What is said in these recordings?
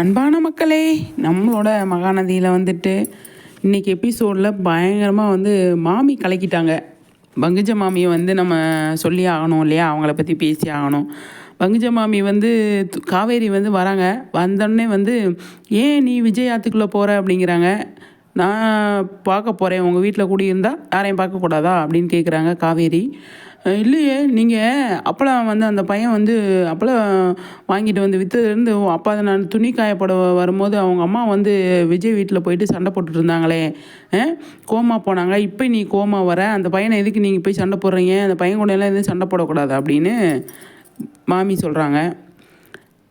அன்பான மக்களே நம்மளோட மகாநதியில் வந்துட்டு இன்றைக்கி எபிசோடில் பயங்கரமாக வந்து மாமி கலக்கிட்டாங்க. பங்குஜ மாமியை வந்து நம்ம சொல்லி ஆகணும் இல்லையா? அவங்கள பற்றி பேசி ஆகணும். பங்குஜ மாமி வந்து காவேரி வந்து வராங்க. வந்தோடனே வந்து ஏன் நீ விஜய் ஆத்துக்குள்ளே போகிற அப்படிங்கிறாங்க. நான் பார்க்க போகிறேன் உங்கள் வீட்டில் கூடியிருந்தால் யாரையும் பார்க்கக்கூடாதா? அப்படின்னு கேட்குறாங்க காவேரி. இல்லையே. நீங்கள் அப்பளம் வந்து அந்த பையன் வந்து அப்பளம் வாங்கிட்டு வந்து விற்றதுலேருந்து அப்பா நான் துணி காயப்பட வரும்போது அவங்க அம்மா வந்து விஜய் வீட்டில் போயிட்டு சண்டை போட்டுட்டு இருந்தாங்களே கோமா போனாங்க. இப்போ நீ கோமா வர. அந்த பையனை எதுக்கு நீங்கள் போய் சண்டை போடுறீங்க? அந்த பையன் கூட எல்லாம் எதுவும் சண்டை போடக்கூடாது அப்படின்னு மாமி சொல்கிறாங்க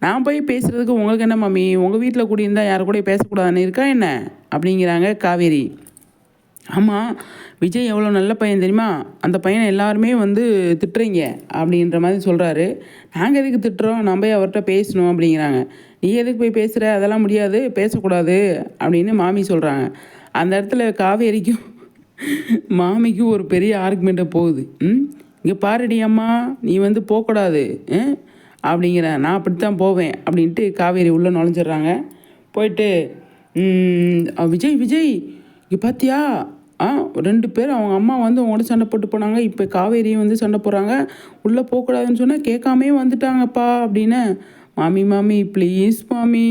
நான் போய் பேசுகிறதுக்கு உங்களுக்கு என்ன மாமி? உங்கள் வீட்டில் கூடியிருந்தா யார் கூட பேசக்கூடாதுன்னு இருக்கா என்ன? அப்படிங்கிறாங்க காவேரி. ஆமாம் விஜய் எவ்வளோ நல்ல பையன் தெரியுமா? அந்த பையனை எல்லாருமே வந்து திட்டுறீங்க அப்படின்ற மாதிரி சொல்கிறாரு நாங்கள் எதுக்கு திட்டுறோம்? நம்ம போய் அவர்கிட்ட பேசணும் அப்படிங்கிறாங்க. நீ எதுக்கு போய் பேசுகிற அதெல்லாம் முடியாது. பேசக்கூடாது அப்படின்னு மாமி சொல்கிறாங்க அந்த இடத்துல காவேரிக்கும் மாமிக்கும் ஒரு பெரிய ஆர்குமெண்ட்டை போகுது. ம்? இங்கே பாருடி அம்மா நீ வந்து போகக்கூடாது. அப்படிங்கிற நான் அப்படித்தான் போவேன் அப்படின்ட்டு காவேரி உள்ளே நுழைஞ்சிடுறாங்க. போயிட்டு விஜய் விஜய் இங்கே பார்த்தியா ரெண்டு பேர் அவங்க அம்மா வந்து அவங்களோட சண்டை போட்டு போனாங்க. இப்போ காவேரியும் வந்து சண்டை போடுறாங்க. உள்ளே போகக்கூடாதுன்னு சொன்னால் கேட்காமே வந்துட்டாங்கப்பா அப்படின்னு. மாமி மாமி ப்ளீஸ் மாமி.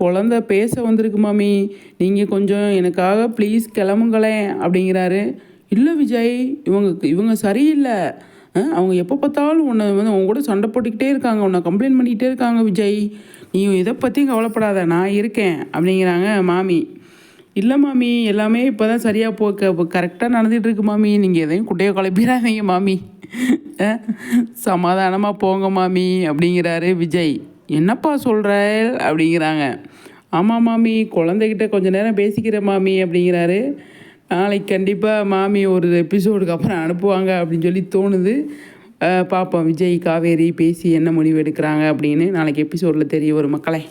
குழந்த பேச வந்திருக்கு மாமி. நீங்கள் கொஞ்சம் எனக்காக ப்ளீஸ் கிளம்புங்களேன் அப்படிங்கிறாரு. இல்லை விஜய் இவங்க இவங்க சரியில்லை. அவங்க எப்போ பார்த்தாலும் உன்னை வந்து உங்க கூட சண்டை போட்டுக்கிட்டே இருக்காங்க. உன்னை கம்ப்ளைண்ட் பண்ணிக்கிட்டே இருக்காங்க விஜய். நீ இதை பற்றியும் கவலைப்படாத. நான் இருக்கேன் அப்படிங்கிறாங்க மாமி. இல்லை மாமி எல்லாமே இப்போ தான் சரியாக போ கரெக்டாக நடந்துகிட்டு இருக்கு மாமி. நீங்கள் எதையும் குட்டையை குழப்பிடாதீங்க மாமி. சமாதானமாக போங்க மாமி அப்படிங்கிறாரு விஜய். என்னப்பா சொல்கிற அப்படிங்கிறாங்க. ஆமாம் மாமி குழந்தைகிட்ட கொஞ்ச நேரம் பேசிக்கிறேன் மாமி அப்படிங்கிறாரு. நாளைக்கு கண்டிப்பாக மாமி ஒரு எபிசோடுக்கு அப்புறம் அனுப்புவாங்க அப்படின்னு சொல்லி தோணுது. பார்ப்போம் விஜய் காவேரி பேசி என்ன முடிவு எடுக்கிறாங்க அப்படின்னு நாளைக்கு எபிசோடில் தெரிய ஒரு மக்களே.